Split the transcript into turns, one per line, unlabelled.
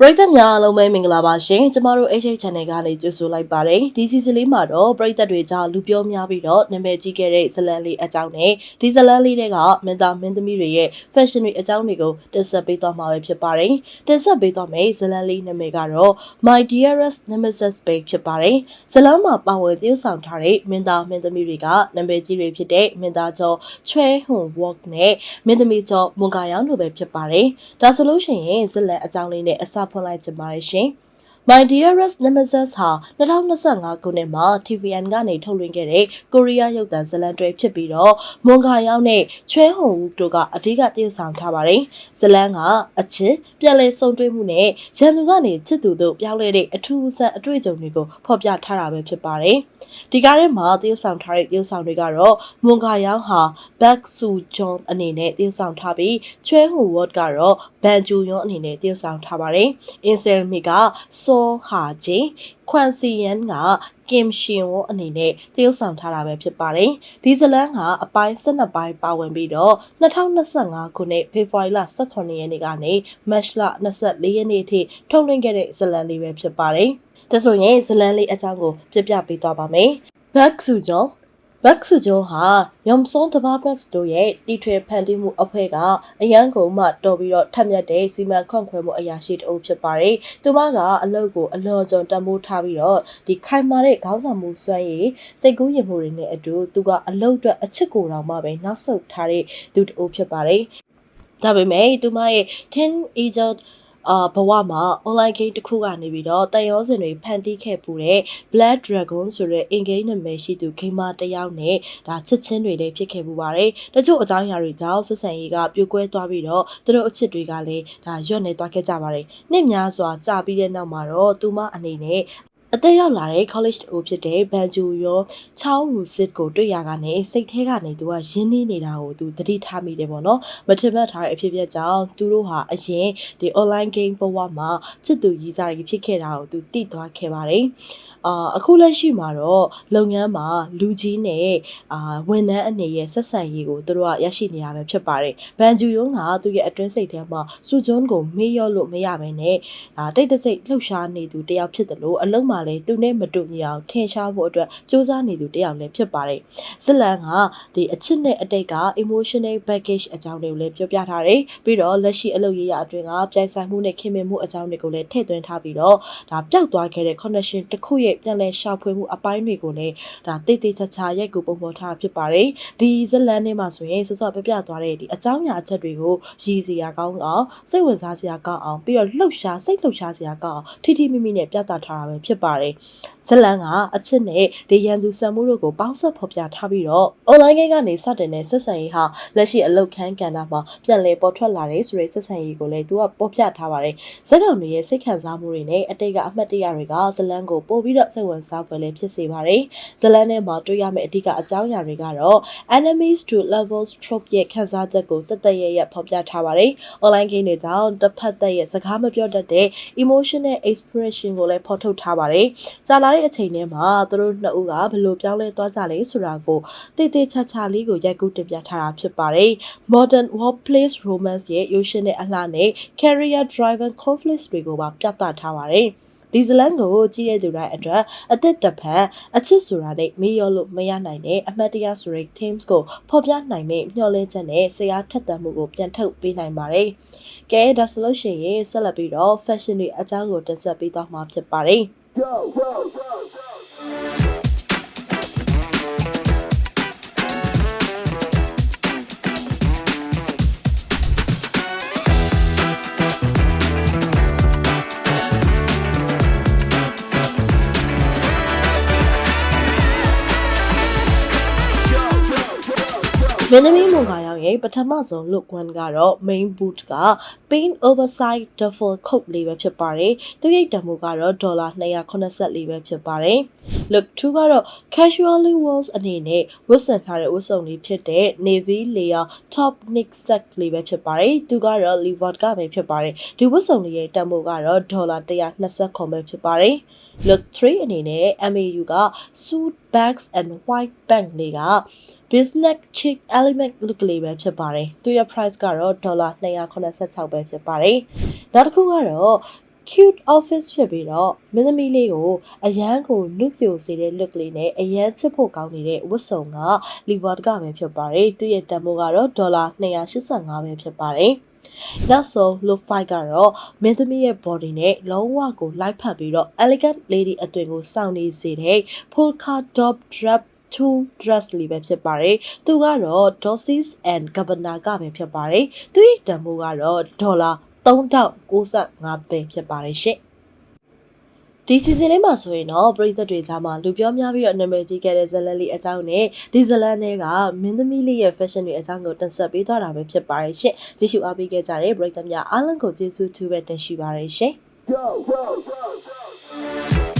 ပရိသတ်များအားလုံးပဲမင်္ဂလာပါရှင်ကျမတို့ HH Channel ကနေကြိုဆိုလိုက်ပါတယ်ဒီစီစဉ်လေးမှာတော့ပရိသတ်တွေကြားလူပြောများပြီးတော့နာမည်ကြီးခဲ့တဲ့ဇလန်လေးအကြောင်းနဲ့ဒီဇလန်လေးတွေကမင်းသားမင်းသမီးတွေရဲ့ fashion တွေအကြောင်းတွေကိုတင်ဆက်ပေးသွားမှာပဲဖြစ်ပါတယ်တင်ဆက်ပေးသွားမယ့်ဇလန်လေးနာမည်ကတော့ My Dearest Nemesis Bay ဖြစ်ပါတယ်ဇလန်မှာပါဝင်သရုပ်ဆောင်ထားတဲ့မင်းသားမင်းသမီးတွေကနာမည်ကြီးတွေဖြစ်တဲ့မင်းသားကျော်ချွဲဟွန်ဝေါ့နဲ့မင်းသမီးကျော်မွန်ကာယောင်တို့ပဲဖြစ်ပါတယ်ဒါဆိုလို့ရှိရင်ဇလန်အကြောင်းလေးနဲ့အစဖွင့်လိုက်ကြပါရရှင် My Dearest Nemesis ဟာ2025ခုနှစ်မှာ TVN ကနေထုတ်လွှင့်ခဲ့တဲ့ကိုရီးယားရုပ်သံဇာတ်လမ်းတွေဖြစ်ပြီးတော့မွန်ခါရောက်နဲ့ချွဲဟုံဦးတို့ကအဓိကတရုပ်ဆောင်ထားပါတယ်။ဇာတ်လမ်းကအချစ်ပြန်လည်ဆုံတွေ့မှုနဲ့ရန်သူကနေချစ်သူတို့ပြောင်းလဲတဲ့အထူးအဆန်းအတွေ့အကြုံတွေကိုဖော်ပြထားတာပဲဖြစ်ပါတယ်။ဒီကားထဲမှာတရုပ်ဆောင်ထားတဲ့တရုပ်ဆောင်တွေကတော့မွန်ခါရောက်ဟာ Back Su John အနေနဲ့တရုပ်ဆောင်ထားပြီးချွဲဟုံဝတ်ကတော့ဘန်ဂျူယွန်အနေနဲ့တရုပ်ဆောင်ထားပါတယ်။ Insel Mi ကစောဟာဂျင်ခွန်စီယန်ကကင်ရှင်ဝအနေနဲ့တရုပ်ဆောင်ထားတာပဲဖြစ်ပါတယ်။ဒီဇလန်ကအပိုင်း12ပိုင်းပါဝင်ပြီးတော့2025ခုနှစ်ဖေဖော်ဝါရီလ18ရက်နေ့ကနေမတ်လ24ရက်နေ့အထိထုတ်လွှင့်ခဲ့တဲ့ဇလန်လေးပဲဖြစ်ပါတယ်။ဒါဆိုရင်ဇလန်လေးအကြောင်းကိုပြပြပေးသွားပါမယ်။ Back to John ဘက်ဆူဂျိုဟာယုံစုံတဘာဘတ်တို့ရဲ့တီထွေဖန်တီးမှုအဖွဲ့ကအရန်ကုန်မှတော်ပြီးတော့ထက်မြက်တဲ့စီမံခန့်ခွဲမှုအရာရှိတအုပ်ဖြစ်ပါတယ်။သူမကအလုပ်ကိုအလော်ကြုံတံမိုးထားပြီးတော့ဒီခိုင်မာတဲ့ခေါင်းဆောင်မှုစွမ်းရည်စိတ်ကူးရင်မှုတွေနဲ့အတူသူကအလုပ်အတွက်အချစ်ကိုယ်တော်မှပဲနောက်ဆုတ်ထားတဲ့သူတအုပ်ဖြစ်ပါတယ်။ဒါပေမဲ့သူမရဲ့10 angel အာဘဝမှာ online game တစ်ခုကနေပြီးတော့တန်ရောစင်တွေဖန်တီးခဲ့ပူတဲ့ Black Dragon ဆိုတဲ့ in game နာမည်ရှိသူ gamer တစ်ယောက်နဲ့ဒါချစ်ချင်းတွေလည်းဖြစ်ခဲ့ပူပါတယ်။တချို့အကြောင်းအရာတွေကြောင့်ဆက်ဆံရေးကပြိုကွဲသွားပြီးတော့သူတို့အချစ်တွေကလည်းဒါညွတ်နေသွားခဲ့ကြပါတယ်။နှစ်များစွာကြာပြီးတဲ့နောက်မှာတော့သူမအနေနဲ့ အသက်ရောက်လာတဲ့ college တူဖြစ်တဲ့ဘန်ဂျူရောချောင်းဝူစစ်ကိုတွေ့ရကနေစိတ်ထဲကနေသူကရင်းနှီးနေတာကိုသူသတိထားမိတယ်ပေါ့နော်မထင်မှတ်ထားတဲ့အဖြစ်အပျက်ကြောင့်သူတို့ဟာအရင်ဒီ online game ဘဝမှာချစ်သူရည်စားရဖြစ်ခဲ့တာကိုသူသိသွားခဲ့ပါတယ်အာအခုလက်ရှိမှာတော့လုပ်ငန်းမှာလူကြီးနဲ့အာဝန်ထမ်းအနေရဲ့ဆက်ဆံရေးကိုသူတို့ကရရှိနေတာပဲဖြစ်ပါတယ်။ဘန်ဂျူယုံကသူ့ရဲ့အတွင်းစိတ်ထဲမှာစူဂျွန်းကိုမေ့လျော့လို့မရဘဲနဲ့အာတိတ်တဆိတ်လှုပ်ရှားနေသူတယောက်ဖြစ်တယ်လို့အလုံးမှာလည်းသူနဲ့မတူညီအောင်ထင်ရှားဖို့အတွက်စူးစမ်းနေသူတယောက်လည်းဖြစ်ပါတယ်။ဇလန်ကဒီအချစ်နဲ့အတိတ်က emotional baggage အကြောင်းတွေကိုလည်းပြောပြထားတယ်။ပြီးတော့လက်ရှိအလုပ်ရေးရအတွင်းကပြိုင်ဆိုင်မှုနဲ့ခင်မင်မှုအကြောင်းတွေကိုလည်းထည့်သွင်းထားပြီးတော့ဒါပျောက်သွားခဲ့တဲ့ connection တစ်ခုရဲ့ပြန်လည်ရှာဖွေမှုအပိုင်းတွေကိုလည်းဒါတိတ်တိတ်ချာချာရိုက်ကူပုံပေါ်ထားဖြစ်ပါတယ်ဒီဇလန်ထဲမှာဆိုရင်စောစောပြပြသွားတဲ့ဒီအကြောင်းအရာအချက်တွေကိုရည်စရာကောင်းအောင်စိတ်ဝင်စားစရာကောင်းအောင်ပြီးတော့လှုပ်ရှားစိတ်လှုပ်ရှားစရာကောင်းအောင်ထိထိမိမိနဲ့ပြသထားတာပဲဖြစ်ပါတယ်ဇလန်ကအချစ်နဲ့ဒီရန်သူဆံမှုတို့ကိုပေါင်းဆက်ဖော်ပြထားပြီးတော့ online game ကနေစတင်တဲ့ဆက်ဆံရေးဟာလက်ရှိအလုတ်ခန်းကဏ္ဍမှာပြန်လည်ပေါ်ထွက်လာတဲ့ဆိုတဲ့ဆက်ဆံရေးကိုလည်းသူကပေါ်ပြထားပါတယ်ဇက်ကောင်တွေရဲ့စိတ်ခံစားမှုတွေနဲ့အတိတ်ကအမှတ်တရတွေကဇလန်ကိုပို့ပြီးတော့စိတ်ဝင်စားဖွယ်လည်းဖြစ်စေပါတယ်။ဇလန်ထဲမှာတွေ့ရမယ့်အဓိကအကြောင်းအရာတွေကတော့ enemies to levels trope ရဲ့ခန်းစားချက်ကိုတသက်ရရဖော်ပြထားပါတယ်။ online game တွေကြောင့်တစ်ဖက်သက်ရဲ့စကားမပြောတတ်တဲ့ emotional expression ကိုလည်းဖော်ထုတ်ထားပါတယ်။ကြာလာတဲ့အချိန်ထဲမှာသူတို့နှစ်ဦးကဘယ်လိုပြောင်းလဲသွားကြလဲဆိုတာကိုတည်တည်ချာချာလေးကိုရိုက်ကူးတင်ပြထားတာဖြစ်ပါတယ်။ modern workplace romance ရဲ့ရုပ်ရှင်နဲ့အလှနဲ့ career driven conflicts တွေကိုပါပြသထားပါတယ်။ဒီဇလန်ကိုကြည့်ရတဲ့သူတိုင်းအတွက်အသက်တဖန်အချစ်ဆိုတာနဲ့မေ့လျော့လို့မရနိုင်တဲ့အမှတ်တရဆိုတဲ့ themes ကိုဖော်ပြနိုင်မယ့်မျှော်လင့်ချက်နဲ့ဆရာထက်သန်မှုကိုပြန်ထုတ်ပေးနိုင်ပါတယ်။ကဲဒါဆိုလို့ရှိရင်ဆက်လက်ပြီးတော့ fashion တွေအကြောင်းကိုတင်ဆက်ပေးသွားမှာဖြစ်ပါတယ်။
Go, go, go, go.
မင်းသမီးမွန်ခါရောက်ရဲ့ပထမဆုံး look one ကတော့ main boot က paint oversize duffel coat လေးပဲဖြစ်ပါတယ်။သူ့ရိတ်တံမိုးကတော့ဒေါ်လာ284ပဲဖြစ်ပါတယ်။ look 2ကတော့ casually wears အနေနဲ့ဝတ်ဆင်ထားတဲ့ဝတ်စုံလေးဖြစ်တဲ့ navy layer top knit set လေးပဲဖြစ်ပါတယ်။သူကတော့ leopard ကပဲဖြစ်ပါတယ်။ဒီဝတ်စုံလေးရဲ့တံမိုးကတော့ဒေါ်လာ120ခွန်ပဲဖြစ်ပါတယ်။ look 3အနေနဲ့ MAU က suit bags and white bag လေးက business chic element look လေးပဲဖြစ်ပါတယ်။သူရဲ့ price ကတော့ဒေါ်လာ286ပဲဖြစ်ပါတယ်။နောက်တစ်ခုကတော့ cute office ဖြစ်ပြီးတော့မင်းသမီးလေးကိုအရန်ကိုနုပြိုစေတဲ့ look လေးနဲ့အရန်ချစ်ဖို့ကောင်းနေတဲ့ဝတ်စုံက Levi's ကပဲဖြစ်ပါတယ်သူ့ရဲ့တန်ဖိုးကတော့ဒေါ်လာ285ပဲဖြစ်ပါတယ် နောက်ဆုံး look fight ကတော့မင်းသမီးရဲ့ body နဲ့လုံးဝကိုလိုက်ဖက်ပြီးတော့ elegant lady အသွင်ကိုစောင့်နေစေတဲ့ polka dot drap two dress လေးပဲဖြစ်ပါတယ်။သူကတော့ Dossies and Gabbana ကပဲဖြစ်ပါတယ်။သူရဲ့တန်ဖိုးကတော့ဒေါ်လာ3095ပဲဖြစ်ပါတယ်ရှင့်။ ဒီစီဇန်လေးမှာဆိုရင်တော့ပရိသတ်တွေကြားမှာလူပြောများပြီးတော့နာမည်ကြီးခဲ့တဲ့ဇလန်လေးအကြောင်းနဲ့ဒီဇလန်တွေကမင်းသမီးလေးရဲ့ fashion တွေအကြောင်းကိုတင်ဆက်ပေးသွားတာပဲဖြစ်ပါတယ်ရှင့်။ကြည့်ရှုအားပေးခဲ့ကြတဲ့ပရိသတ်များအားလုံးကိုကျေးဇူးထူးပဲတင်ရှိပါတယ်ရှင့်။
Go, go, go, go.